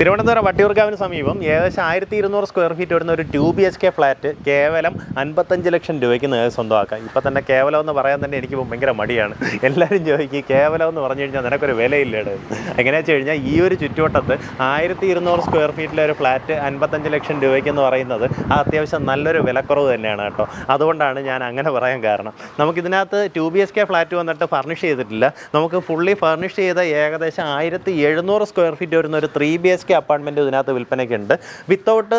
തിരുവനന്തപുരം വട്ടിയൂർക്കാവിന് സമീപം ഏകദേശം ആയിരത്തി ഇരുന്നൂറ് സ്ക്വയർ ഫീറ്റ് വരുന്ന ഒരു two B H K flat കേവലം അൻപത്തഞ്ച് ലക്ഷം രൂപയ്ക്ക് നിങ്ങൾക്ക് സ്വന്തമാക്കാം. ഇപ്പം തന്നെ കേവലം എന്ന് പറയാൻ തന്നെ എനിക്ക് ഭയങ്കര മടിയാണ്. എല്ലാവരും ചോദിക്കും കേവലം എന്ന് പറഞ്ഞു കഴിഞ്ഞാൽ നിനക്കൊരു വിലയില്ലേട് എങ്ങനെയാണെന്ന് വെച്ച് കഴിഞ്ഞാൽ ഈ ഒരു ചുറ്റുവട്ടത്ത് ആയിരത്തി ഇരുന്നൂറ് സ്ക്വയർ ഫീറ്റിലെ ഒരു ഫ്ലാറ്റ് അൻപത്തഞ്ച് ലക്ഷം രൂപയ്ക്ക് എന്ന് പറയുന്നത് അത് അത്യാവശ്യം നല്ലൊരു വിലക്കുറവ് തന്നെയാണ് കേട്ടോ. അതുകൊണ്ടാണ് ഞാൻ അങ്ങനെ പറയാൻ കാരണം. നമുക്കിതിനകത്ത് two B H K flat വന്നിട്ട് ഫർണിഷ് ചെയ്തിട്ടില്ല. നമുക്ക് ഫുള്ളി ഫർണിഷ് ചെയ്ത ഏകദേശം ആയിരത്തി എഴുന്നൂറ് സ്ക്വയർ ഫീറ്റ് വരുന്ന ഒരു three B H K apartment ഇതിനകത്ത് വിൽപ്പനയ്ക്ക് ഉണ്ട് വിത്തൗട്ട്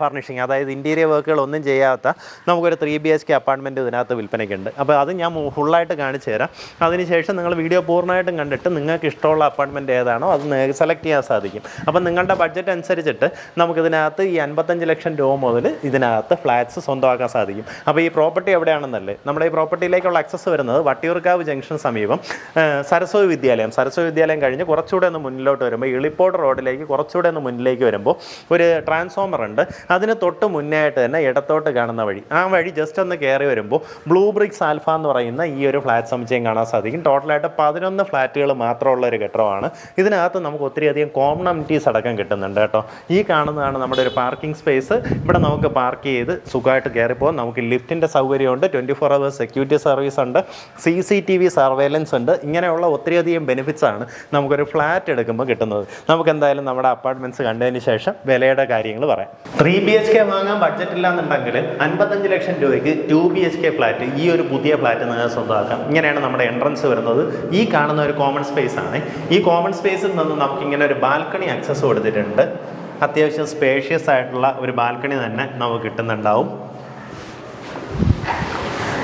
ഫർണിഷിങ് അതായത് ഇന്റീരിയർ വർക്കുകൾ ഒന്നും ചെയ്യാത്ത നമുക്കൊരു three B H K apartment ഇതിനകത്ത് വിൽപ്പനയ്ക്ക് ഉണ്ട് അപ്പോൾ അത് ഞാൻ ഫുള്ളായിട്ട് കാണിച്ചു തരാം. അതിനുശേഷം നിങ്ങൾ വീഡിയോ പൂർണമായിട്ടും കണ്ടിട്ട് നിങ്ങൾക്ക് ഇഷ്ടമുള്ള അപ്പാർട്ട്മെന്റ് ഏതാണോ അത് സെലക്ട് ചെയ്യാൻ സാധിക്കും. അപ്പം നിങ്ങളുടെ ബഡ്ജറ്റ് അനുസരിച്ചിട്ട് നമുക്കിതിനകത്ത് ഈ അൻപത്തഞ്ച് ലക്ഷം രൂപ മുതൽ ഇതിനകത്ത് ഫ്ലാറ്റ്സ് സ്വന്തമാക്കാൻ സാധിക്കും. അപ്പോൾ ഈ പ്രോപ്പർട്ടി എവിടെയാണെന്നല്ലേ? നമ്മുടെ ഈ പ്രോപ്പർട്ടിയിലേക്കുള്ള അക്സസ് വരുന്നത് വട്ടിയൂർക്കാവ് ജംഗ്ഷൻ സമീപം സരസ്വതി വിദ്യാലയം. സരസ്വതി വിദ്യാലയം കഴിഞ്ഞ് കുറച്ചുകൂടെ ഒന്ന് മുന്നിലോട്ട് വരുമ്പോൾ ഇളിപ്പോട് റോഡിലേക്ക് കുറച്ചുകൂടെ ഒന്ന് മുന്നിലേക്ക് വരുമ്പോൾ ഒരു ട്രാൻസ്ഫോമർ ഉണ്ട്. അതിന് തൊട്ട് മുന്നേ ആയിട്ട് തന്നെ ഇടത്തോട്ട് കാണുന്ന വഴി. ആ വഴി ജസ്റ്റ് ഒന്ന് കയറി വരുമ്പോൾ ബ്ലൂ ബ്രിക്സ് ആൽഫ എന്ന് പറയുന്ന ഈ ഒരു ഫ്ലാറ്റ് സമുച്ചയം കാണാൻ സാധിക്കും. ടോട്ടലായിട്ട് പതിനൊന്ന് ഫ്ലാറ്റുകൾ മാത്രമുള്ള ഒരു കെട്ടിടമാണ്. ഇതിനകത്ത് നമുക്ക് ഒത്തിരിയധികം കോമണമിറ്റീസ് അടക്കം കിട്ടുന്നുണ്ട് കേട്ടോ. ഈ കാണുന്നതാണ് നമ്മുടെ ഒരു പാർക്കിംഗ് സ്പേസ് ഇവിടെ നമുക്ക് പാർക്ക് ചെയ്ത് സുഖമായിട്ട് കയറിപ്പോകാം നമുക്ക് ലിഫ്റ്റിന്റെ സൗകര്യമുണ്ട്. Twenty four hours security service ഉണ്ട്. C C T V surveillance ഉണ്ട്. ഇങ്ങനെയുള്ള ഒത്തിരിയധികം ബെനിഫിറ്റ്സ് ആണ് നമുക്കൊരു ഫ്ലാറ്റ് എടുക്കുമ്പോൾ കിട്ടുന്നത്. നമുക്ക് എന്തായാലും നമ്മുടെ അപ്പാർട്ട്മെന്റ്സ് കണ്ടതിന് ശേഷം വിലയുടെ കാര്യങ്ങൾ പറയാം. ത്രീ ബി എച്ച് കെ വാങ്ങാൻ ബഡ്ജറ്റ് ഇല്ലാന്നുണ്ടെങ്കിൽ അൻപത്തഞ്ച് ലക്ഷം രൂപയ്ക്ക് two B H K flat ഈ ഒരു പുതിയ ഫ്ലാറ്റ് നിങ്ങൾക്ക് സ്വന്തമാക്കാം. ഇങ്ങനെയാണ് നമ്മുടെ എൻട്രൻസ് വരുന്നത്. ഈ കാണുന്ന ഒരു കോമൺ സ്പേസ് ആണ്. ഈ കോമൺ സ്പേസിൽ നിന്ന് നമുക്ക് ഇങ്ങനെ ഒരു ബാൽക്കണി ആക്സസ് കൊടുത്തിട്ടുണ്ട്. അത്യാവശ്യം സ്പേഷ്യസ് ആയിട്ടുള്ള ഒരു ബാൽക്കണി തന്നെ നമുക്ക് കിട്ടുന്നുണ്ടാവും.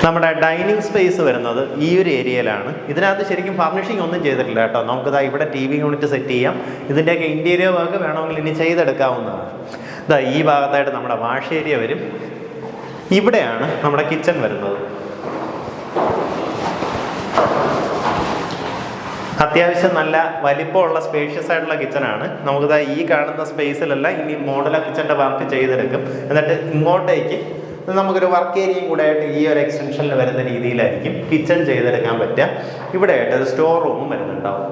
നമ്മുടെ ഡൈനിങ് സ്പേസ് വരുന്നത് ഈ ഒരു ഏരിയയിലാണ്. ഇതിനകത്ത് ശരിക്കും ഫർണിഷിംഗ് ഒന്നും ചെയ്തിട്ടില്ല കേട്ടോ. നമുക്കിതാ ഇവിടെ ടി വി യൂണിറ്റ് സെറ്റ് ചെയ്യാം. ഇതിന്റെയൊക്കെ ഇന്റീരിയർ വർക്ക് വേണമെങ്കിൽ ഇനി ചെയ്തെടുക്കാവുന്നതാണ്. ഇതാ ഈ ഭാഗത്തായിട്ട് നമ്മുടെ വാഷ് ഏരിയ വരും. ഇവിടെയാണ് നമ്മുടെ കിച്ചൺ വരുന്നത്. അത്യാവശ്യം നല്ല വലിപ്പമുള്ള സ്പേഷ്യസ് ആയിട്ടുള്ള കിച്ചണാണ് നമുക്കിതാ ഈ കാണുന്ന സ്പേസിലല്ല ഇനി മോഡൽ കിച്ചന്റെ വർക്ക് ചെയ്തെടുക്കും. എന്നിട്ട് ഇങ്ങോട്ടേക്ക് നമുക്കൊരു വർക്ക് ഏരിയയും കൂടെ ആയിട്ട് ഈ ഒരു എക്സ്റ്റൻഷനിൽ വരുന്ന രീതിയിലായിരിക്കും കിച്ചൺ ചെയ്തെടുക്കാൻ പറ്റുക. ഇവിടെ ആയിട്ട് ഒരു സ്റ്റോർ റൂമും വരുന്നുണ്ടാവും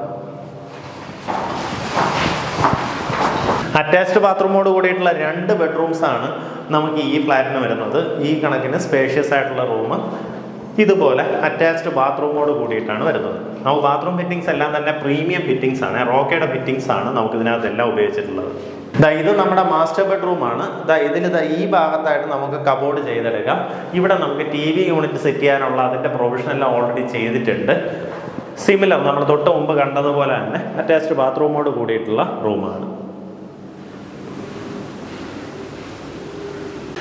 അറ്റാച്ച്ഡ് ബാത്റൂമോട് കൂടിയിട്ടുള്ള രണ്ട് ബെഡ്റൂംസ് ആണ് നമുക്ക് ഈ ഫ്ലാറ്റിന് വരുന്നത്. ഈ കണക്കിന് സ്പേഷ്യസ് ആയിട്ടുള്ള റൂം ഇതുപോലെ അറ്റാച്ച്ഡ് ബാത്റൂമോട് കൂടിയിട്ടാണ് വരുന്നത്. നമുക്ക് ബാത്റൂം ഫിറ്റിങ്സ് എല്ലാം തന്നെ പ്രീമിയം ഫിറ്റിങ്സ് ആണ്. റോക്കയുടെ ഫിറ്റിങ്സ് ആണ് നമുക്ക് ഇതിനകത്ത് എല്ലാം ഉപയോഗിച്ചിട്ടുള്ളത്. ദാ ഇത് നമ്മുടെ മാസ്റ്റർ ബെഡ്റൂം ആണ്. ദാ ഇതിൽ ദാ ഈ ഭാഗത്തായിട്ട് നമുക്ക് കബോർഡ് ചെയ്തെടുക്കാം. ഇവിടെ നമുക്ക് ടി വി യൂണിറ്റ് സെറ്റ് ചെയ്യാനുള്ള അതിന്റെ പ്രൊവിഷൻ എല്ലാം ഓൾറെഡി ചെയ്തിട്ടുണ്ട്. സിമിലർ നമ്മൾ തൊട്ട് മുമ്പ് കണ്ടതുപോലെ തന്നെ അറ്റാച്ച്ഡ് ബാത്റൂമോട് കൂടിയിട്ടുള്ള റൂമാണ്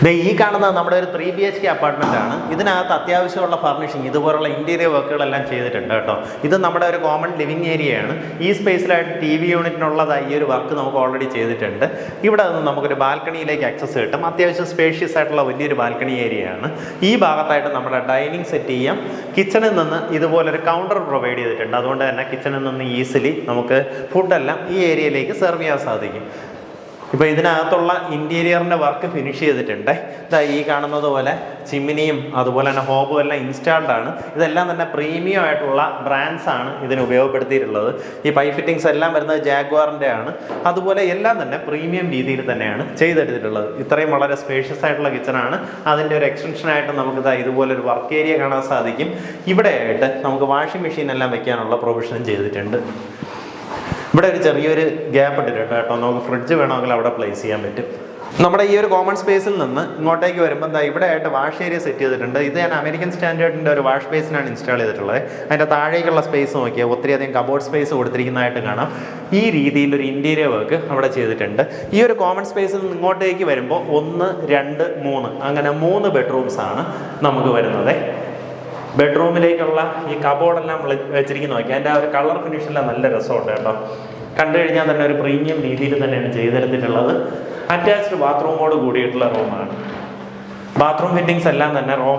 ദേ ഈ കാണുന്ന നമ്മുടെ ഒരു three B H K apartment ആണ്. ഇതിനകത്ത് അത്യാവശ്യമുള്ള ഫർണിഷിങ് ഇതുപോലുള്ള ഇന്റീരിയർ വർക്കുകളെല്ലാം ചെയ്തിട്ടുണ്ട് കേട്ടോ. ഇത് നമ്മുടെ ഒരു കോമൺ ലിവിങ് ഏരിയയാണ് ഈ സ്പേസിലായിട്ട് ടി വി യൂണിറ്റിനുള്ളതായി ഈ ഒരു വർക്ക് നമുക്ക് ഓൾറെഡി ചെയ്തിട്ടുണ്ട്. ഇവിടെ നിന്ന് നമുക്കൊരു ബാൽക്കണിയിലേക്ക് ആക്സസ് കിട്ടും. അത്യാവശ്യം സ്പേഷ്യസ് ആയിട്ടുള്ള വലിയൊരു ബാൽക്കണി ഏരിയയാണ് ഈ ഭാഗത്തായിട്ട് നമ്മുടെ ഡൈനിങ് സെറ്റ് ചെയ്യാം. കിച്ചണിൽ നിന്ന് ഇതുപോലൊരു കൗണ്ടർ പ്രൊവൈഡ് ചെയ്തിട്ടുണ്ട്. അതുകൊണ്ട് തന്നെ കിച്ചണിൽ നിന്ന് ഈസിലി നമുക്ക് ഫുഡെല്ലാം ഈ ഏരിയയിലേക്ക് സെർവ് ചെയ്യാൻ സാധിക്കും. ഇപ്പോൾ ഇതിനകത്തുള്ള ഇന്റീരിയറിന്റെ വർക്ക് ഫിനിഷ് ചെയ്തിട്ടുണ്ട്. ഇതാ ഈ കാണുന്നത് പോലെ ചിമ്മിനിയും അതുപോലെ തന്നെ ഹോബും എല്ലാം ഇൻസ്റ്റാൾഡ് ആണ്. ഇതെല്ലാം തന്നെ പ്രീമിയം ആയിട്ടുള്ള ബ്രാൻഡ്സ് ആണ് ഇതിന് ഉപയോഗപ്പെടുത്തിയിട്ടുള്ളത്. ഈ പൈപ്പ് ഫിറ്റിങ്സ് എല്ലാം വരുന്നത് ജാഗ്വാറിന്റെ ആണ്. അതുപോലെ എല്ലാം തന്നെ പ്രീമിയം രീതിയിൽ തന്നെയാണ് ചെയ്തെടുത്തിട്ടുള്ളത്. ഇത്രയും വളരെ സ്പേഷ്യസ് ആയിട്ടുള്ള കിച്ചണാണ് അതിന്റെ ഒരു എക്സ്റ്റൻഷൻ ആയിട്ട് നമുക്ക് ഇതാ ഇതുപോലെ ഒരു വർക്ക് ഏരിയ കാണാൻ സാധിക്കും. ഇവിടെ ആയിട്ട് നമുക്ക് വാഷിംഗ് മെഷീൻ എല്ലാം വെക്കാനുള്ള പ്രൊവിഷനും ചെയ്തിട്ടുണ്ട്. ഇവിടെ ഒരു ചെറിയൊരു ഗ്യാപ്പ് ഇട്ടിട്ടുണ്ട് കേട്ടോ. നമുക്ക് ഫ്രിഡ്ജ് വേണമെങ്കിൽ അവിടെ പ്ലേസ് ചെയ്യാൻ പറ്റും. നമ്മുടെ ഈ ഒരു കോമൺ സ്പേസിൽ നിന്ന് ഇങ്ങോട്ടേക്ക് വരുമ്പോൾ എന്താ ഇവിടെ ആയിട്ട് വാഷ് ഏരിയ സെറ്റ് ചെയ്തിട്ടുണ്ട്. ഇത് ഞാൻ അമേരിക്കൻ സ്റ്റാൻഡേർഡിന്റെ ഒരു വാഷ് ബേസിനാണ് ഇൻസ്റ്റാൾ ചെയ്തിട്ടുള്ളത്. അതിന്റെ താഴേക്കുള്ള സ്പേസ് നോക്കിയാൽ ഒത്തിരിയധികം കബോർഡ് സ്പേസ് കൊടുത്തിരിക്കുന്നതായിട്ട് കാണാം. ഈ രീതിയിൽ ഒരു ഇന്റീരിയർ വർക്ക് അവിടെ ചെയ്തിട്ടുണ്ട്. ഈ ഒരു കോമൺ സ്പേസിൽ നിന്ന് ഇങ്ങോട്ടേക്ക് വരുമ്പോൾ ഒന്ന് രണ്ട് മൂന്ന് അങ്ങനെ മൂന്ന് ബെഡ്റൂംസ് ആണ് നമുക്ക് വരുന്നത്. ബെഡ്റൂമിലേക്കുള്ള ഈ കബോർഡെല്ലാം വെച്ചിരിക്കുന്ന. നോക്കി അതിന്റെ ആ ഒരു കളർ ഫിനിഷെല്ലാം നല്ല രസമുണ്ട് കേട്ടോ. കണ്ടു കഴിഞ്ഞാൽ തന്നെ ഒരു പ്രീമിയം രീതിയിൽ തന്നെയാണ് ചെയ്തെടുത്തിട്ടുള്ളത്. അറ്റാച്ച്ഡ് ബാത്റൂമോട് കൂടിയിട്ടുള്ള റൂമാണ് ബാത്റൂം ഫിറ്റിങ്സ് എല്ലാം തന്നെ റോ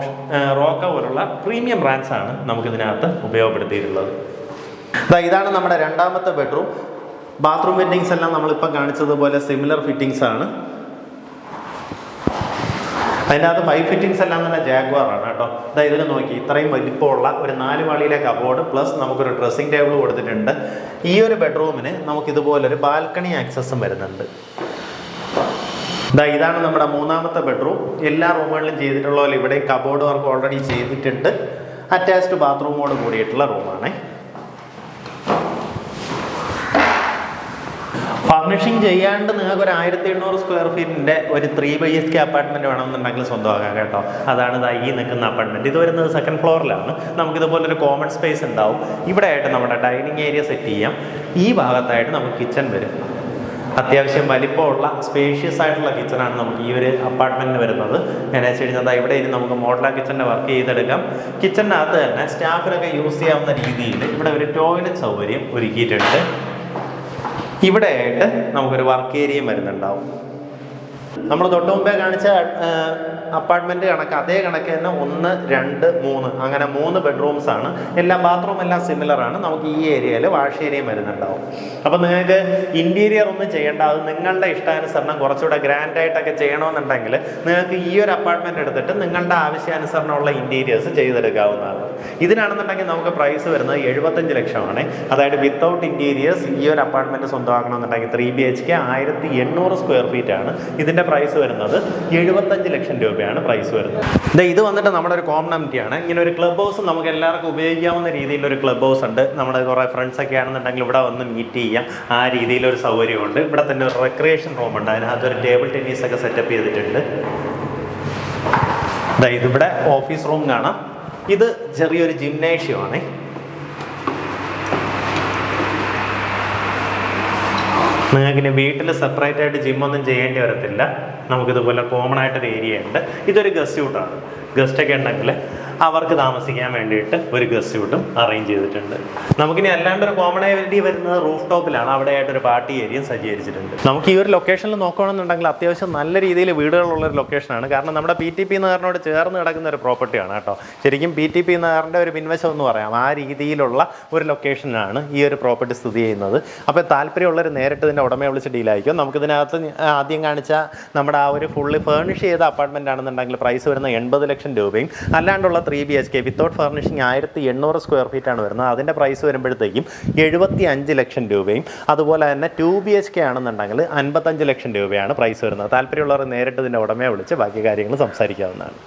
റോക്ക പോലുള്ള പ്രീമിയം ബ്രാൻഡ്സ് ആണ് നമുക്കിതിനകത്ത് ഉപയോഗപ്പെടുത്തിയിട്ടുള്ളത്. ഇതാണ് നമ്മുടെ രണ്ടാമത്തെ ബെഡ്റൂം ബാത്റൂം ഫിറ്റിങ്സ് എല്ലാം നമ്മളിപ്പോൾ കാണിച്ചതുപോലെ സിമിലർ ഫിറ്റിങ്സ് ആണ്. അതിനകത്ത് പൈപ്പ് ഫിറ്റിങ്സ് എല്ലാം തന്നെ ജാഗ്വാറാണ് കേട്ടോ. ഇതാ ഇതിൽ നോക്കി ഇത്രയും വലിപ്പമുള്ള ഒരു നാല് വാളിയിലെ കബോർഡ് പ്ലസ് നമുക്കൊരു ഡ്രസ്സിംഗ് ടേബിൾ കൊടുത്തിട്ടുണ്ട്. ഈ ഒരു ബെഡ്റൂമിന് നമുക്ക് ഇതുപോലൊരു ബാൽക്കണി ആക്സസും വരുന്നുണ്ട്. ഇതാ ഇതാണ് നമ്മുടെ മൂന്നാമത്തെ ബെഡ്റൂം എല്ലാ റൂമുകളിലും ചെയ്തിട്ടുള്ള പോലെ ഇവിടെ കബോർഡ് വർക്ക് ഓൾറെഡി ചെയ്തിട്ടുണ്ട്. അറ്റാച്ച്ഡ് ബാത്റൂമോട് കൂടിയിട്ടുള്ള റൂമാണേ ഫർണിഷിങ് ചെയ്യാണ്ട് നിങ്ങൾക്ക് ഒരു ആയിരത്തി എണ്ണൂറ് സ്ക്വയർ ഫീറ്റിന്റെ ഒരു three B H K apartment വേണമെന്നുണ്ടെങ്കിൽ സ്വന്തമാക്കാം കേട്ടോ. അതാണ് ഇതാ ഈ നിൽക്കുന്ന അപ്പാർട്ട്മെന്റ് ഇത് വരുന്നത് സെക്കൻഡ് ഫ്ലോറിലാണ് നമുക്ക് ഇതുപോലെ ഒരു കോമൺ സ്പേസ് ഉണ്ടാവും. ഇവിടെ ആയിട്ട് നമ്മുടെ ഡൈനിങ് ഏരിയ സെറ്റ് ചെയ്യാം. ഈ ഭാഗത്തായിട്ട് നമുക്ക് കിച്ചൺ വരും. അത്യാവശ്യം വലിപ്പമുള്ള സ്പേഷ്യസ് ആയിട്ടുള്ള കിച്ചണാണ് നമുക്ക് ഈ ഒരു അപ്പാർട്ട്മെന്റിന് വരുന്നത്. എന്നു വെച്ച് കഴിഞ്ഞാൽ ഇവിടെ ഇനി നമുക്ക് മോഡലാ കിച്ചണിന്റെ വർക്ക് ചെയ്തെടുക്കാം. കിച്ചണിനകത്ത് തന്നെ സ്റ്റാഫിനൊക്കെ യൂസ് ചെയ്യാവുന്ന രീതിയിൽ ഇവിടെ ഒരു ടോയ്ലറ്റ് സൗകര്യം ഒരുക്കിയിട്ടുണ്ട്. ഇവിടെ ആയിട്ട് നമുക്കൊരു വർക്ക് ഏരിയയും വരുന്നുണ്ടാവും. നമ്മൾ തൊട്ട് മുമ്പേ കാണിച്ച അപ്പാർട്ട്മെന്റ് കണക്ക് അതേ കണക്ക് തന്നെ ഒന്ന് രണ്ട് മൂന്ന്. അങ്ങനെ മൂന്ന് ബെഡ്റൂംസ് ആണ്. എല്ലാം ബാത്റൂം എല്ലാം സിമിലർ ആണ്. നമുക്ക് ഈ ഏരിയയിൽ വാഷ് ഏരിയയും വരുന്നുണ്ടാവും. അപ്പോൾ നിങ്ങൾക്ക് ഇന്റീരിയർ ഒന്നും ചെയ്യേണ്ട. അത് നിങ്ങളുടെ ഇഷ്ടാനുസരണം കുറച്ചുകൂടെ ഗ്രാൻഡ് ആയിട്ടൊക്കെ ചെയ്യണമെന്നുണ്ടെങ്കിൽ നിങ്ങൾക്ക് ഈ ഒരു അപ്പാർട്ട്മെന്റ് എടുത്തിട്ട് നിങ്ങളുടെ ആവശ്യാനുസരണമുള്ള ഇന്റീരിയേഴ്സ് ചെയ്തെടുക്കാവുന്നതാണ്. ഇതിനാണെന്നുണ്ടെങ്കിൽ നമുക്ക് പ്രൈസ് വരുന്നത് എഴുപത്തഞ്ച് ലക്ഷമാണ്. അതായത് വിത്തൗട്ട് ഇന്റീരിയേഴ്സ് ഈ ഒരു അപ്പാർട്ട്മെന്റ് സ്വന്തമാക്കണമെന്നുണ്ടെങ്കിൽ ത്രീ ബി എച്ച് കെ ആയിരത്തി എണ്ണൂറ് സ്ക്വയർ ഫീറ്റ് ആണ്. ഇതിന്റെ പ്രൈസ് വരുന്നത് എഴുപത്തഞ്ച് ലക്ഷം രൂപയാണ് പ്രൈസ് വരുന്നത്. ദേ ഇത് വന്നിട്ട് നമ്മുടെ ഒരു കോമണിറ്റി ആണ്. ഇങ്ങനെ ഒരു ക്ലബ് ഹൗസ് നമുക്ക് എല്ലാവർക്കും ഉപയോഗിക്കാവുന്ന രീതിയിലൊരു ക്ലബ് ഹൗസ് ഉണ്ട്. നമ്മുടെ കുറേ ഫ്രണ്ട്സ് ഒക്കെ ആണെന്നുണ്ടെങ്കിൽ ഇവിടെ വന്ന് മീറ്റ് ചെയ്യാം. ആ രീതിയിലൊരു സൗകര്യമുണ്ട്. ഇവിടെ തന്നെ ഒരു റെക്രിയേഷൻ റൂം ഉണ്ട്. അതിനകത്ത് ഒരു ടേബിൾ ടെന്നീസ് ഒക്കെ സെറ്റപ്പ് ചെയ്തിട്ടുണ്ട്. ഇതിവിടെ ഓഫീസ് റൂം കാണാം. ഇത് ചെറിയൊരു ജിംനേഷ്യമാണ് നിങ്ങൾക്ക് ഇനി വീട്ടിൽ സെപ്പറേറ്റ് ആയിട്ട് ജിമ്മൊന്നും ചെയ്യേണ്ടി വരത്തില്ല. നമുക്കിതുപോലെ കോമൺ ആയിട്ടൊരു ഏരിയ ഉണ്ട്. ഇതൊരു ഗസ്റ്റ് യൂട്ടാണ് ഗസ്റ്റൊക്കെ ഉണ്ടെങ്കിൽ അവർക്ക് താമസിക്കാൻ വേണ്ടിയിട്ട് ഒരു ഗസ്റ്റ് യൂട്ടും അറേഞ്ച് ചെയ്തിട്ടുണ്ട്. നമുക്കിനി അല്ലാണ്ട് ഒരു കോമൺ ഏരിയ വരുന്നത് റൂഫ് ടോപ്പിലാണ് അവിടെ ആയിട്ട് ഒരു പാർട്ടി ഏരിയ സജ്ജീകരിച്ചിട്ടുണ്ട്. നമുക്ക് ഈ ഒരു ലൊക്കേഷനിൽ നോക്കുകയാണെന്നുണ്ടെങ്കിൽ അത്യാവശ്യം നല്ല രീതിയിൽ വീടുകളുള്ള ഒരു ലൊക്കേഷനാണ് കാരണം നമ്മുടെ പി ടി പി നഗറിനോട് ചേർന്ന് കിടക്കുന്ന ഒരു പ്രോപ്പർട്ടിയാണ് കേട്ടോ. ശരിക്കും പി ടി പി നഗറിന്റെ ഒരു പിൻവശം എന്ന് പറയാം. ആ രീതിയിലുള്ള ഒരു ലൊക്കേഷനാണ് ഈ ഒരു പ്രോപ്പർട്ടി സ്ഥിതി ചെയ്യുന്നത്. അപ്പോൾ താല്പര്യമുള്ളവർ നേരിട്ട് ഇതിന്റെ ഉടമയെ വിളിച്ച് ഡീലായിരിക്കും നമുക്കിതിനകത്ത് ആദ്യം കാണിച്ച നമ്മുടെ ആ ഒരു ഫുള്ളി ഫേർണിഷ് ചെയ്ത അപ്പാർട്ട്മെന്റ് ആണെന്നുണ്ടെങ്കിൽ പ്രൈസ് വരുന്ന എൺപത് ലക്ഷം രൂപയും. അല്ലാണ്ടുള്ള three B H K without furnishing ആയിരത്തി എണ്ണൂറ് സ്ക്വയർ ഫീറ്റാണ് വരുന്നത്. അതിന്റെ പ്രൈസ് വരുമ്പോഴത്തേക്കും എഴുപത്തി അഞ്ച് ലക്ഷം രൂപയും അതുപോലെ തന്നെ ടു ബി എച്ച് കെ ആണെന്നുണ്ടെങ്കിൽ അൻപത്തഞ്ച് ലക്ഷം രൂപയാണ് പ്രൈസ് വരുന്നത്. താല്പര്യമുള്ളവർ നേരിട്ട് ഇതിന്റെ ഉടമയെ വിളിച്ച് ബാക്കി കാര്യങ്ങൾ സംസാരിക്കാവുന്നതാണ്.